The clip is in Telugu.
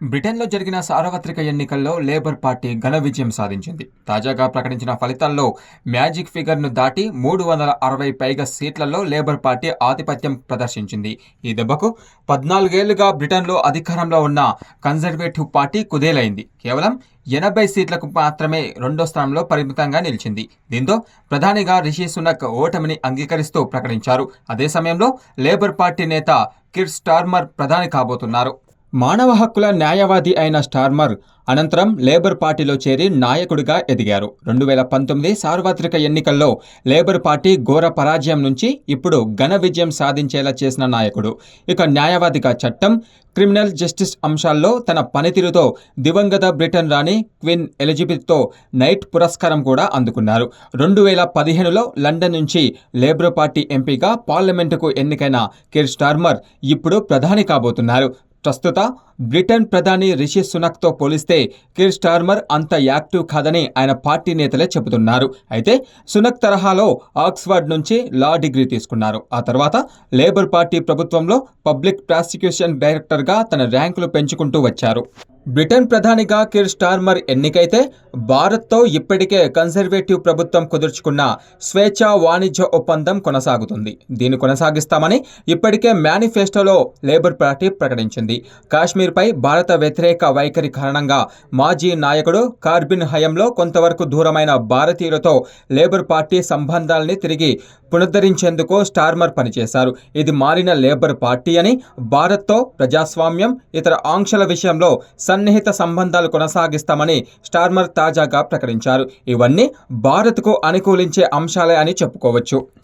బ్రిటన్లో జరిగిన సార్వత్రిక ఎన్నికల్లో లేబర్ పార్టీ ఘన విజయం సాధించింది. తాజాగా ప్రకటించిన ఫలితాల్లో మ్యాజిక్ ఫిగర్ను దాటి మూడు వందల అరవై పైగా సీట్లలో లేబర్ పార్టీ ఆధిపత్యం ప్రదర్శించింది. ఈ దెబ్బకు పద్నాలుగేళ్ళుగా బ్రిటన్లో అధికారంలో ఉన్న కన్జర్వేటివ్ పార్టీ కుదేలైంది. కేవలం ఎనభై సీట్లకు మాత్రమే రెండో స్థానంలో పరిమితంగా నిలిచింది. దీంతో ప్రధానిగా రిషి సునక్ ఓటమిని అంగీకరిస్తూ ప్రకటించారు. అదే సమయంలో లేబర్ పార్టీ నేత కిర్ స్టార్మర్ ప్రధాని కాబోతున్నారు. మానవ హక్కుల న్యాయవాది అయిన స్టార్మర్ అనంతరం లేబర్ పార్టీలో చేరి నాయకుడిగా ఎదిగారు. రెండు వేల పంతొమ్మిది సార్వత్రిక ఎన్నికల్లో లేబర్ పార్టీ ఘోర పరాజయం నుంచి ఇప్పుడు ఘన విజయం సాధించేలా చేసిన నాయకుడు. ఇక న్యాయవాదిగా చట్టం క్రిమినల్ జస్టిస్ అంశాల్లో తన పనితీరుతో దివంగత బ్రిటన్ రాణి క్వీన్ ఎలిజబెత్తో నైట్ పురస్కారం కూడా అందుకున్నారు. రెండు వేల పదిహేనులో లండన్ నుంచి లేబర్ పార్టీ ఎంపీగా పార్లమెంటుకు ఎన్నికైన కిర్ స్టార్మర్ ఇప్పుడు ప్రధాని కాబోతున్నారు. ప్రస్తుత బ్రిటన్ ప్రధాని రిషి సునక్తో పోలిస్తే కిర్ స్టార్మర్ అంత యాక్టివ్ కాదని ఆయన పార్టీ నేతలే చెబుతున్నారు. అయితే సునక్ తరహాలో ఆక్స్ఫర్డ్ నుంచి లా డిగ్రీ తీసుకున్నారు. ఆ తర్వాత లేబర్ పార్టీ ప్రభుత్వంలో పబ్లిక్ ప్రాసిక్యూషన్ డైరెక్టర్గా తన ర్యాంకులు పెంచుకుంటూ వచ్చారు. బ్రిటన్ ప్రధానిగా కిర్ స్టార్మర్ ఎన్నికైతే భారత్తో ఇప్పటికే కన్జర్వేటివ్ ప్రభుత్వం కుదుర్చుకున్న స్వేచ్ఛా వాణిజ్య ఒప్పందం కొనసాగుతుంది. దీన్ని కొనసాగిస్తామని ఇప్పటికే మేనిఫెస్టోలో లేబర్ పార్టీ ప్రకటించింది. కాశ్మీర్పై భారత వ్యతిరేక వైఖరి కారణంగా మాజీ నాయకుడు కార్బిన్ హయంలో కొంతవరకు దూరమైన భారతీయులతో లేబర్ పార్టీ సంబంధాల్ని తిరిగి పునరుద్ధరించేందుకు స్టార్మర్ పనిచేశారు. ఇది మారిన లేబర్ పార్టీ అని భారత్తో ప్రజాస్వామ్యం ఇతర ఆంక్షల విషయంలో సన్నిహిత సంబంధాలు కొనసాగిస్తామని స్టార్మర్ తాజాగా ప్రకటించారు. ఇవన్నీ భారత్కు అనుకూలించే అంశాలే అని చెప్పుకోవచ్చు.